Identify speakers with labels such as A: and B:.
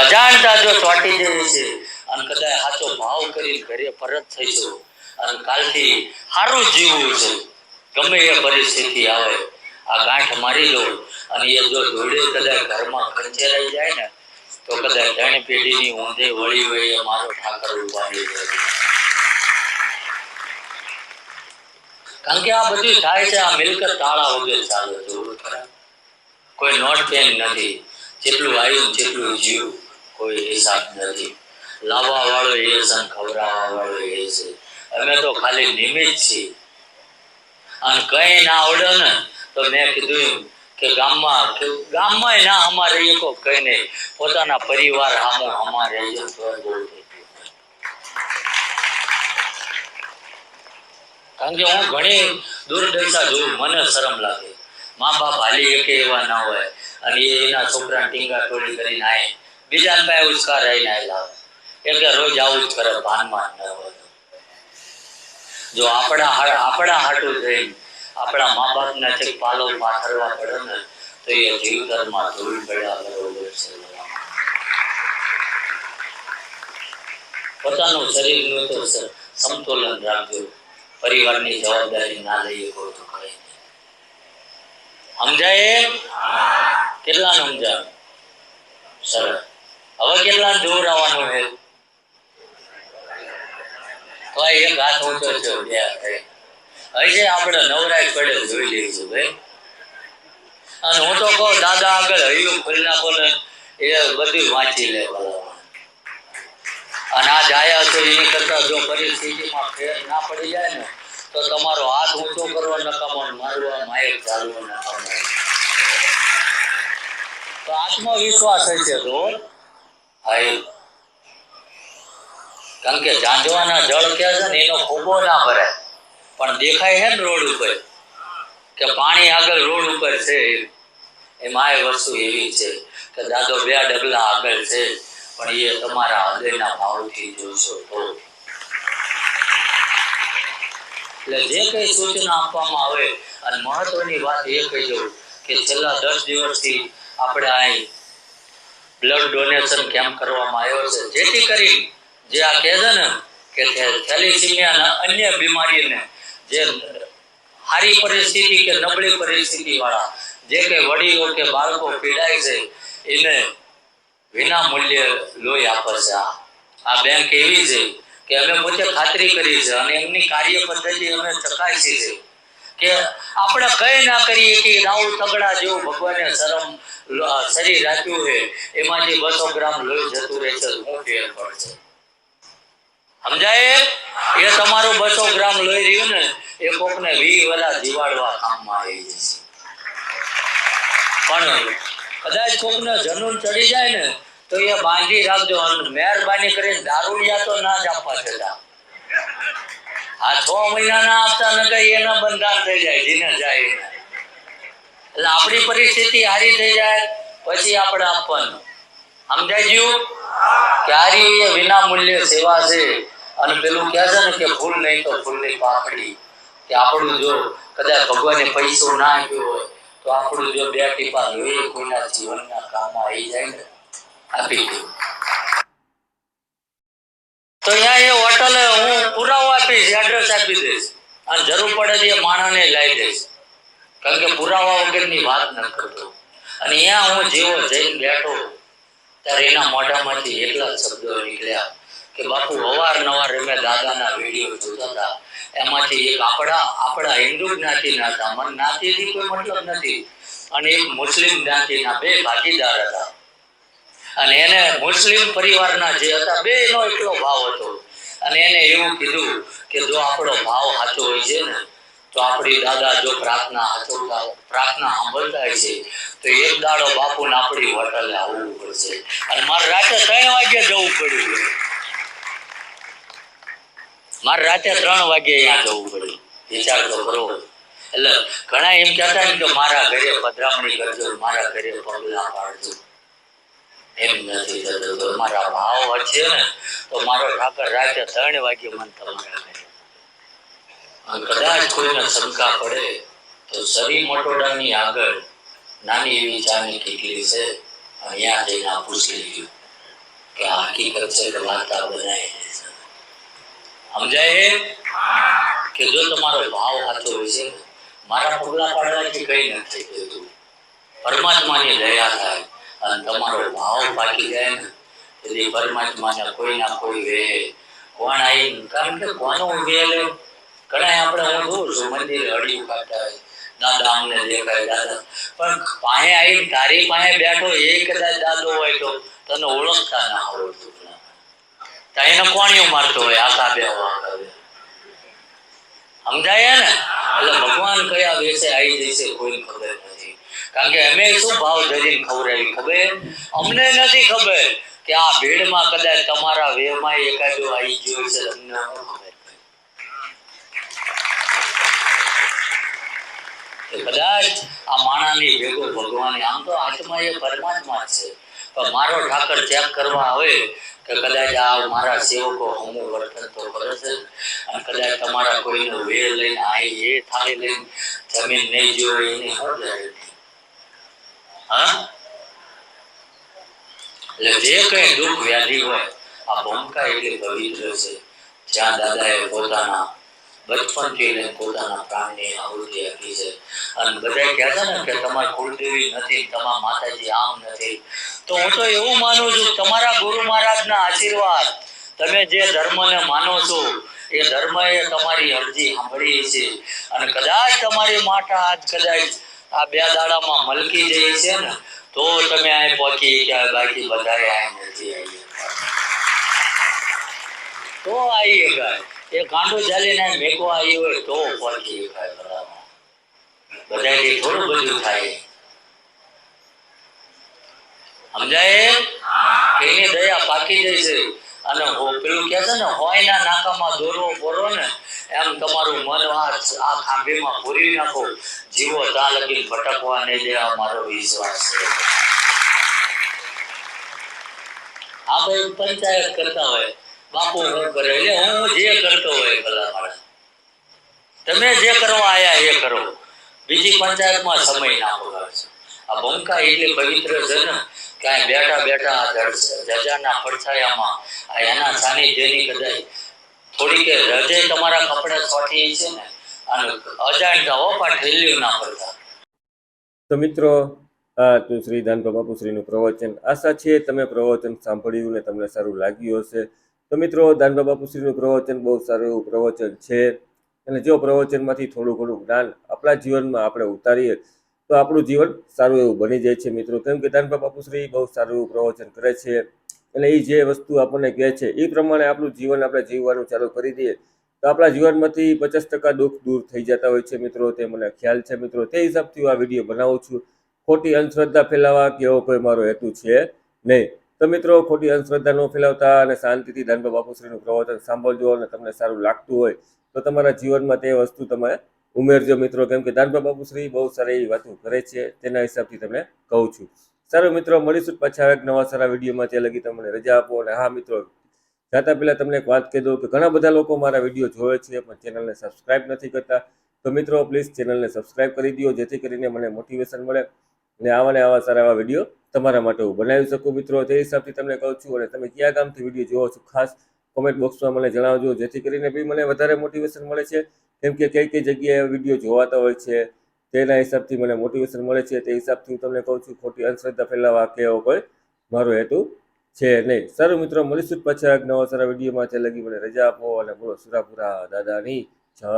A: અજાણતા જો ચોટી જાય છે. અને કદાચ સાચો ભાવ કરી ઘરે પરત થઈ જવું અને કાલથી સારું જીવવું છે. ગમે એ પરિસ્થિતિ આવે, આ ગાંઠ મારી લો અને એ જો ધોળે કદાચ ઘરમાં ખંચેરાઈ જાય ને, તો કદાચ ત્રણ પેઢીની ઊંધે વળી એ મારો ઠાકર દે કારણ કે આ બધું થાય છે, આ મિલકત તાળા વગર ચાલે છે કોઈ નોટ પેન નથી. જેટલું આવ્યું જેટલું જીવ. કોઈ હિસાબ નથી. લાવવા વાળો એ છે ખવડાવવા વાળો એ છે. અમે તો ખાલી નિમિત્ત છીએ. અને કઈ ના આવડે ને તો મેં કીધું કે ગામમાં ગામમાં ના અમારે એકો કઈ નહીં. પોતાના પરિવાર સામો અમારે. કારણ કે હું ઘણી દુર્દશા જોઉં, મને શરમ લાગે. મા બાપ હાલી એકે એવા ના હોય. અને એના છોકરા ટીંગા ટોળી કરીને આય. બીજા પાસે ઉસ્કાર રહીને આવેલા એટલે રોજ આવું જ કરે, ભાનમાં ન હોય. જો આપણા આપણા હાટું થઈને આપણા મા બાપના છે પાલો પાથરવા પડે ને, તો એ જીવતરમાં ધૂળ પડ્યા બરોબર છે. પોતાનું શરીરનું તો સમતોલન રાખજો પરિવારની જવાબદારી ના લઈએ કોઈ તો કઈ સમજાય? કેટલા સમજાય? સરસ હવે કેટલા દૂર આવવાનું છે? તો આ એક હાથ ઊંચો છે, બે આપણે નવરાય પડે જોઈ લઈશું, ભાઈ. અને હું તો કહું, દાદા આગળ હૈયું ખોલી નાખો ને એ બધું વાંચી લે અને આ જાયા તો એ કરતા જો પરિસ્થિતિમાં ફેર ના પડી જાય ને, તો તમારો હાથ ઊંચો કરવો, નકામો મારવા માયક ચાલવો નકામો. તો આત્મવિશ્વાસ હશે તો હાય. કારણ કે ઝાંઝવાના જળ કે છે ને એનો ખોબો ના ભરાય પણ દેખાય છે ને રોડ ઉપર કે પાણી આગળ રોડ ઉપર છે. એમાં એ વસ્તુ એવી છે કે દાદો બે ડગલા આગળ છે, પણ એ તમારા હૃદયના ભાવથી જોશો તો. એટલે જે કઈ સૂચના આપવામાં આવે, અને મહત્વની વાત એ કહી દઉં કે છેલ્લા દસ દિવસથી આપણે અહીં બ્લડ ડોનેશન કેમ્પ કરવામાં આવ્યો છે. જેથી કરી જે આ કહે છે ને કે થેલિસિમિયાના અન્ય બીમારીને જે સારી પરિસ્થિતિ કે નબળી પરિસ્થિતિ વાળા જે કે વડીલો કે બાળકો પીડાય છે, એને વિના મૂલ્યે લોહી આપે છે. આ બેંક એવી છે કે અમે પોતે ખાતરી કરી છે અને એમની કાર્ય પદ્ધતિ અમે ચકાસી છે કે આપણે કઈ ના કરીએ કે રાહુલ તગડા જેવું ભગવાને શરમ શરીર રાખ્યું છે એમાંથી બસો ગ્રામ લોહી જતું રહે છે હું ફેર છે? સમજાય? એ તમારું બસો ગ્રામ લોહી રહ્યું ને, એ કોકને વી વેલા જીવાડવા કામમાં આવી જશે પણ કદાચ કોકને જનુન ચડી જાય ને, તો એ બાંધી રાખજો મહેરબાની કરીને દારૂડિયા તો ના જ આપવા છતાં આ છ મહિના ના આપતા ન એના બંધાણ થઈ જાય, જીને જાય. એટલે આપણી પરિસ્થિતિ હારી થઈ જાય, પછી આપણે આપવાનું. સમજાય ગયું? કે હારી એ વિના મૂલ્ય સેવા છે. અને પેલું કહે છે ને કે ફૂલ નહીં તો ફૂલની પાકડી કે આપણું જો કદાચ ભગવાને પૈસો ના આપ્યો હોય, તો આપણું જો બે ટીપા લોહી કોઈના જીવનના કામમાં આવી જાય ને, આપી દે. તો અહીંયા એ હોટલે હું પુરાવો આપીશ એડ્રેસ આપી દઈશ. અને જરૂર પડે તો એ માણસને લાવી દઈશ. કારણ કે પુરાવા વગરની વાત ન કરતો. અને અહીંયા હું જેવો જઈને બેઠો, ત્યારે એના મોઢામાંથી એટલા શબ્દો નીકળ્યા કે બાપુ અવારનવાર અમે દાદાના વીડિયો જોતા હતા. એમાંથી એક આપણા આપણા હિન્દુ જ્ઞાતિના હતા. મને જ્ઞાતિથી કોઈ મતલબ નથી. અને એક મુસ્લિમ જ્ઞાતિના બે ભાગીદાર હતા. અને એને મુસ્લિમ પરિવારના જે હતા બે નો એટલો ભાવ હતો. અને એને એવું કીધું કે જો આપણો ભાવ સાચો હોય છે ને તો આપણી દાદા જો પ્રાર્થના સાચવતા પ્રાર્થના સાંભળતા છે તો એક દાડો બાપુને આપણી હોટલે આવવું પડશે. અને મારે રાતે ત્રણ વાગે જવું પડ્યું મારે રાતે ત્રણ વાગે અહીંયા જવું પડ્યું. વિચાર તો કરો. એટલે ઘણા એમ કહેતા ને કે મારા ઘરે પધરામણી કરજો, મારા ઘરે પગલા પાડજો. એમ નથી થતું. મારા ભાવ હશે ને, તો મારો ઠાકર રાતે ત્રણ વાગે મન તમારા કદાચ કોઈને શંકા પડે, તો શરી મટોડાની આગળ નાની એવી ચાની કેટલી છે, અહીંયા જઈને પૂછી લીધું કે આ હકીકત છે કે વાર્તા બનાવી સમજાય કે જો તમારો ભાવ સાચો હોય છે, મારા પગલા પાડવાથી કઈ નથી થતું પરમાત્માની દયા થાય અને તમારો ભાવ પાકી જાય ને એટલે પરમાત્માને કોઈ ના કોઈ વે. કોણ આવી કારણ કે કોનો વે લે ઘણા આપણે હું જોઉં છું મંદિરે હળિયું કાઢતા હોય. દાદા દેખાય, દાદા. પણ પાસે આવી તારી પાસે બેઠો એ કદાચ દાદો હોય તો તને ઓળખતા ના હોય તો કોણિયું મારતો હોય આખા બે સમજાય ને? એટલે ભગવાન કયા વેસે આવી જશે કોઈ ખબર નથી. કારણ કે અમે શું ભાવ ધરીને ખવડાવી ખબર? અમને નથી ખબર કે આ ભીડમાં કદાચ તમારા વેમાં એકાદો આવી ગયો છે તમને ખબર કે કદાચ આ માણાની ભેગો ભગવાન, આમ તો આત્મા એ પરમાત્મા છે. પણ મારો ઠાકર ચેક કરવા આવે કે કદાચ આ મારા સેવકો હમું વર્તન તો કરે છે. અને કદાચ તમારા કોઈનો વેર લઈને આઈ એ થાળી લઈને જમીન નહીં જોઈ એની guarantee? હા? એટલે જે કઈ દુઃખ, વ્યાધિ હોય, આ ભૂમિકા એટલી પવિત્ર છે. જ્યાં દાદાએ પોતાના બચપનથી લઈને પોતાના પ્રાણની આવૃત્તિ આપી છે. અને બધા કહેતા ને કે તમારી કુળદેવી નથી, તમારા માતાજી આમ નથી. તો હું તો એવું માનું છું, તમારા ગુરુ મહારાજના આશીર્વાદ તમે જે ધર્મને માનો છો, એ ધર્મ એ તમારી અરજી સાંભળી છે. અને કદાચ તમારી માતા આજ કદાચ આ બે દાડામાં મલકી જાય છે ને, તો તમે અહીં પહોંચી કે બાકી બધા અહીં નથી આવી તો આવી શકાય એ કાંડો ચાલીને મેકો આવી હોય તો પહોંચી થાય બધાથી થોડું બધું થાય. સમજાય? એની દયા પાકી જાય છે. અને પેલું કે છે ને, હોયના નાકામાં દોરવો પોરો ને, એમ તમારું મન આ ખાંભીમાં પૂરી નાખો. જીવો તા લગી ભટકવા નહીં દેવા મારો વિશ્વાસ છે. આ ભાઈ પંચાયત કરતા હોય. બાપુ કરે એટલે હું જે કરતો હોય ભલા તમે જે કરવા આયા એ કરો. બીજી પંચાયતમાં સમય ના બગાડશો આ બંકા એટલે પવિત્ર છે ને બેઠા બેઠા જજાના પડછાયામાં આ એના સાનિધ્યની કદાચ થોડીક હૃદય તમારા કપડા સોટી છે ને, અને અજાણતા હો પણ ઠેલ્યું ના પડતા.
B: તો મિત્રો, આ હતું શ્રી દાનભા પ્રવચન આશા છે. તમે પ્રવચન સાંભળ્યું ને તમને સારું લાગ્યું હશે. તો મિત્રો દાનભા બાપુશ્રીનું પ્રવચન બહુ સારું એવું પ્રવચન છે. અને જો પ્રવચનમાંથી થોડું ઘણું જ્ઞાન આપણા જીવનમાં આપણે ઉતારીએ, તો આપણું જીવન સારું એવું બની જાય છે મિત્રો. કેમ કે દાનભા બાપુશ્રી બહુ સારું એવું પ્રવચન કરે છે. અને એ જે વસ્તુ આપણને કહે છે એ પ્રમાણે આપણું જીવન આપણે જીવવાનું ચાલુ કરી દઈએ, તો આપણા જીવનમાંથી પચાસ ટકા દુઃખ દૂર થઈ જતા હોય છે મિત્રો. તે મને ખ્યાલ છે મિત્રો. તે હિસાબથી હું આ વીડિયો બનાવું છું. ખોટી અંધશ્રદ્ધા ફેલાવા કે એવો કોઈ મારો હેતુ છે નહીં. તો મિત્રો, ખોટી અંધશ્રદ્ધા ન ફેલાવતા અને શાંતિથી દાનભા બાપુશ્રીનું પ્રવચન સાંભળજો અને તમને સારું લાગતું હોય તો તમારા જીવનમાં તે વસ્તુ તમે ઉમેરજો મિત્રો. કેમ કે દાનભા બાપુશ્રી બહુ સારી એવી વાતો કરે છે, તેના હિસાબથી તમને કહું છું. સારું મિત્રો, મળીશું પાછા એક નવા સારા વિડીયોમાં. ત્યાં લગી તમને રજા આપો અને હા મિત્રો, જાતા પહેલાં તમને એક વાત કહી દઉં કે ઘણા બધા લોકો મારા વીડિયો જોવે છે, પણ ચેનલને સબસ્ક્રાઇબ નથી કરતા. તો મિત્રો, પ્લીઝ ચેનલને સબસ્ક્રાઇબ કરી દો જેથી કરીને મને મોટિવેશન મળે. અને આવા ને આવા સારા એવા વીડિયો તમારા માટે હું બનાવી શકું મિત્રો. તે હિસાબથી તમને કહું છું અને તમે કયા ગામથી વીડિયો જોવો છો ખાસ કોમેન્ટ બોક્સમાં મને જણાવજો. જેથી કરીને બી મને વધારે મોટિવેશન મળે છે. કેમ કે કઈ કઈ જગ્યાએ વીડિયો જોવાતા હોય છે, તેના હિસાબથી મને મોટિવેશન મળે છે. તે હિસાબથી હું તમને કહું છું ખોટી અંધશ્રદ્ધા ફેલાવા કે એવો કોઈ મારો હેતુ છે નહીં. સારું મિત્રો, મળીશું પછી એક નવા સારા વિડીયોમાં ત્યાં લગી મને રજા આપો અને બોલો સુરાપુરા દાદાની જય.